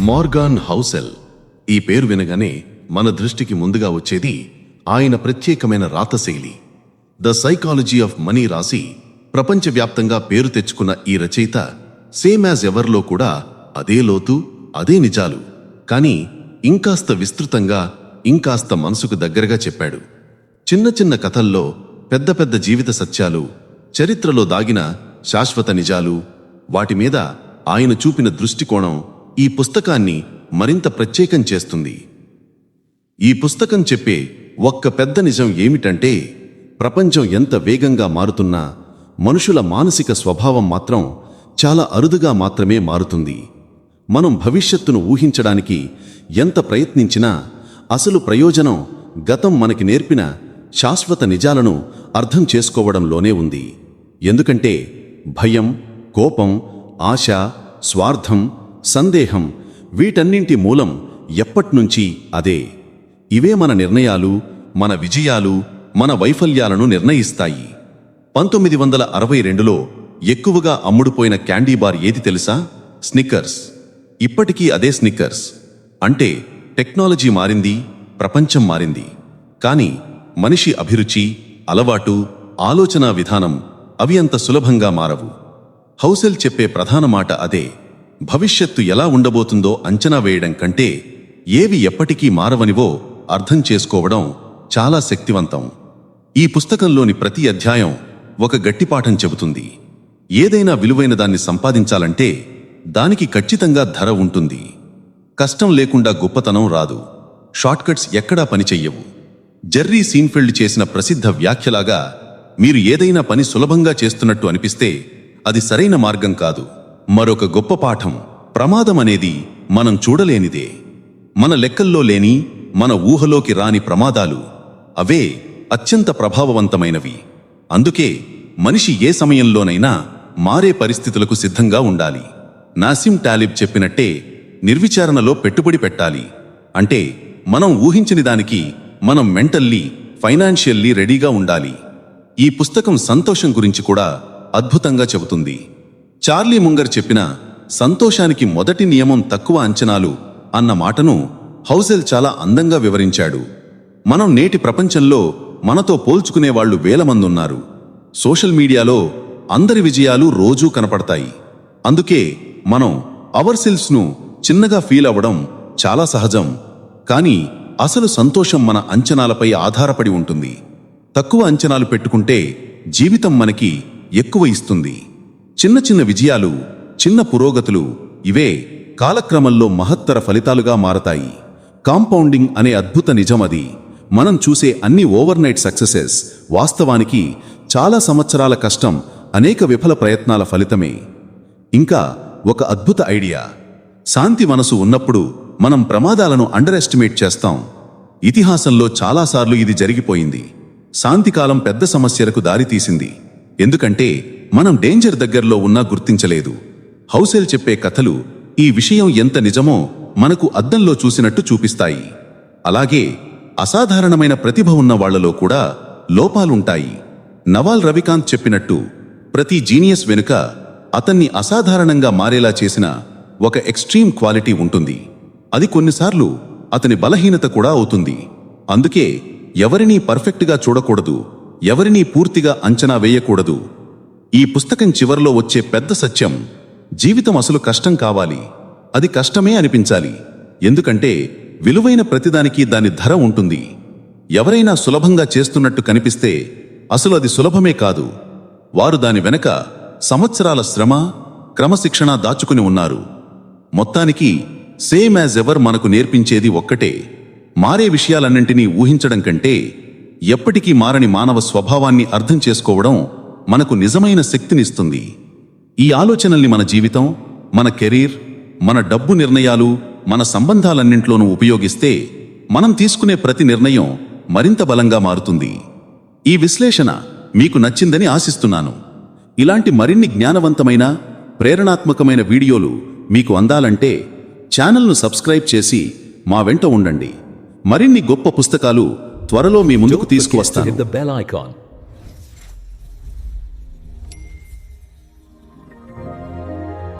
Morgan హౌసెల్. ఈ పేరు వినగానే మన దృష్టికి ముందుగా వచ్చేది ఆయన ప్రత్యేకమైన రాతశైలి. ద సైకాలజీ ఆఫ్ మనీ రాసి ప్రపంచవ్యాప్తంగా పేరు తెచ్చుకున్న ఈ రచయిత సేమ్ యాజ్ ఎవర్లో కూడా అదే లోతు అదే నిజాలు. కానీ ఇంకాస్త విస్తృతంగా ఇంకాస్త మనసుకు దగ్గరగా చెప్పాడు. చిన్న చిన్న కథల్లో పెద్ద పెద్ద జీవిత సత్యాలు చరిత్రలో దాగిన శాశ్వత నిజాలు వాటి మీద ఆయన చూపిన దృష్టికోణం ఈ పుస్తకాన్ని మరింత ప్రత్యేకం చేస్తుంది. ఈ పుస్తకం చెప్పే ఒక్క పెద్ద నిజం ఏమిటంటే ప్రపంచం ఎంత వేగంగా మారుతున్నా మనుషుల మానసిక స్వభావం మాత్రం చాలా అరుదుగా మాత్రమే మారుతుంది. మనం భవిష్యత్తును ఊహించడానికి ఎంత ప్రయత్నించినా అసలు ప్రయోజనం గతం మనకి నేర్పిన శాశ్వత నిజాలను అర్థం చేసుకోవడంలోనే ఉంది. ఎందుకంటే భయం కోపం ఆశ స్వార్థం సందేహం వీటన్నింటి మూలం ఎప్పట్నుంచి అదే. ఇవే మన నిర్ణయాలు మన విజయాలు మన వైఫల్యాలను నిర్ణయిస్తాయి. పంతొమ్మిది వందల అరవై రెండులో ఎక్కువగా అమ్ముడుపోయిన క్యాండీ బార్ ఏది తెలుసా? స్నిక్కర్స్. ఇప్పటికీ అదే స్నిక్కర్స్. అంటే టెక్నాలజీ మారింది ప్రపంచం మారింది. కానీ మనిషి అభిరుచి అలవాటు ఆలోచనా విధానం అవి అంత సులభంగా మారవు. హౌసెల్ చెప్పే ప్రధాన మాట అదే. భవిష్యత్తు ఎలా ఉండబోతుందో అంచనా వేయడం కంటే ఏవి ఎప్పటికీ మారవనివో అర్థం చేసుకోవడం చాలా శక్తివంతం. ఈ పుస్తకంలోని ప్రతి అధ్యాయం ఒక గట్టిపాఠం చెబుతుంది. ఏదైనా విలువైన దాన్ని సంపాదించాలంటే దానికి ఖచ్చితంగా ధర ఉంటుంది. కష్టం లేకుండా గొప్పతనం రాదు. షార్ట్కట్స్ ఎక్కడా పనిచెయ్యవు జెర్రీ సీన్ఫీల్డ్ చేసిన ప్రసిద్ధ వ్యాఖ్యలాగా మీరు ఏదైనా పని సులభంగా చేస్తున్నట్టు అనిపిస్తే అది సరైన మార్గం కాదు. మరొక గొప్ప పాఠం. ప్రమాదం అనేది మనం చూడలేనిదే. మన లెక్కల్లో లేని మన ఊహలోకి రాని ప్రమాదాలు. అవే అత్యంత ప్రభావవంతమైనవి. అందుకే మనిషి ఏ సమయంలోనైనా మారే పరిస్థితులకు సిద్ధంగా ఉండాలి. నాసిం టాలిబ్ చెప్పినట్టే నిర్విచారణలో పెట్టుబడి పెట్టాలి. అంటే మనం ఊహించని దానికి మనం మెంటల్లీ ఫైనాన్షియల్లీ రెడీగా ఉండాలి. ఈ పుస్తకం సంతోషం గురించి కూడా అద్భుతంగా చెబుతుంది. చార్లీ ముంగర్ చెప్పిన సంతోషానికి మొదటి నియమం తక్కువ అంచనాలు అన్న మాటను హౌసెల్ చాలా అందంగా వివరించాడు. మనం నేటి ప్రపంచంలో మనతో పోల్చుకునే వాళ్ళు వేల మంది ఉన్నారు. సోషల్ మీడియాలో అందరి విజయాలు రోజూ కనపడతాయి. అందుకే మనం అవర్ సెల్స్ను చిన్నగా ఫీల్ అవ్వడం చాలా సహజం. కానీ అసలు సంతోషం మన అంచనాలపై ఆధారపడి ఉంటుంది. తక్కువ అంచనాలు పెట్టుకుంటే జీవితం మనకి ఎక్కువ ఇస్తుంది. చిన్న చిన్న విజయాలు చిన్న పురోగతులు ఇవే కాలక్రమంలో మహత్తర ఫలితాలుగా మారతాయి. కాంపౌండింగ్ అనే అద్భుత నిజం అది. మనం చూసే అన్ని ఓవర్నైట్ సక్సెసెస్ వాస్తవానికి చాలా సంవత్సరాల కష్టం అనేక విఫల ప్రయత్నాల ఫలితమే. ఇంకా ఒక అద్భుత ఐడియా. శాంతి మనసు ఉన్నప్పుడు మనం ప్రమాదాలను అండర్ ఎస్టిమేట్ చేస్తాం. ఇతిహాసంలో చాలాసార్లు ఇది జరిగిపోయింది. శాంతికాలం పెద్ద సమస్యలకు దారితీసింది. ఎందుకంటే మనం డేంజర్ దగ్గరలో ఉన్నా గుర్తించలేదు. హౌసెల్ చెప్పే కథలు ఈ విషయం ఎంత నిజమో మనకు అద్దంలో చూసినట్టు చూపిస్తాయి. అలాగే అసాధారణమైన ప్రతిభ ఉన్న వాళ్ళలో కూడా లోపాలుంటాయి. నవాల్ రవికాంత్ చెప్పినట్టు ప్రతి జీనియస్ వెనుక అతన్ని అసాధారణంగా మారేలా చేసిన ఒక ఎక్స్ట్రీమ్ క్వాలిటీ ఉంటుంది. అది కొన్నిసార్లు అతని బలహీనత కూడా అవుతుంది. అందుకే ఎవరినీ పర్ఫెక్ట్గా చూడకూడదు ఎవరినీ పూర్తిగా అంచనా వేయకూడదు ఈ పుస్తకం చివరిలో వచ్చే పెద్ద సత్యం జీవితం అసలు కష్టం కావాలి. అది కష్టమే అనిపించాలి. ఎందుకంటే విలువైన ప్రతిదానికి దాని ధర ఉంటుంది. ఎవరైనా సులభంగా చేస్తున్నట్టు కనిపిస్తే అసలు అది సులభమే కాదు. వారు దాని వెనక సంవత్సరాల శ్రమ క్రమశిక్షణ దాచుకుని ఉన్నారు. మొత్తానికి సేమ్ యాజ్ ఎవర్ మనకు నేర్పించేది ఒక్కటే. మారే విషయాలన్నింటినీ ఊహించడం కంటే ఎప్పటికీ మారని మానవ స్వభావాన్ని అర్థం చేసుకోవడం మనకు నిజమైన శక్తినిస్తుంది. ఈ ఆలోచనల్ని మన జీవితం మన కెరీర్ మన డబ్బు నిర్ణయాలు మన సంబంధాలన్నింట్లోనూ ఉపయోగిస్తే మనం తీసుకునే ప్రతి నిర్ణయం మరింత బలంగా మారుతుంది. ఈ విశ్లేషణ మీకు నచ్చిందని ఆశిస్తున్నాను. ఇలాంటి మరిన్ని జ్ఞానవంతమైన ప్రేరణాత్మకమైన వీడియోలు మీకు అందాలంటే ఛానల్ను సబ్స్క్రైబ్ చేసి మా వెంట ఉండండి. మరిన్ని గొప్ప పుస్తకాలు త్వరలో మీ ముందుకు తీసుకువస్తాను.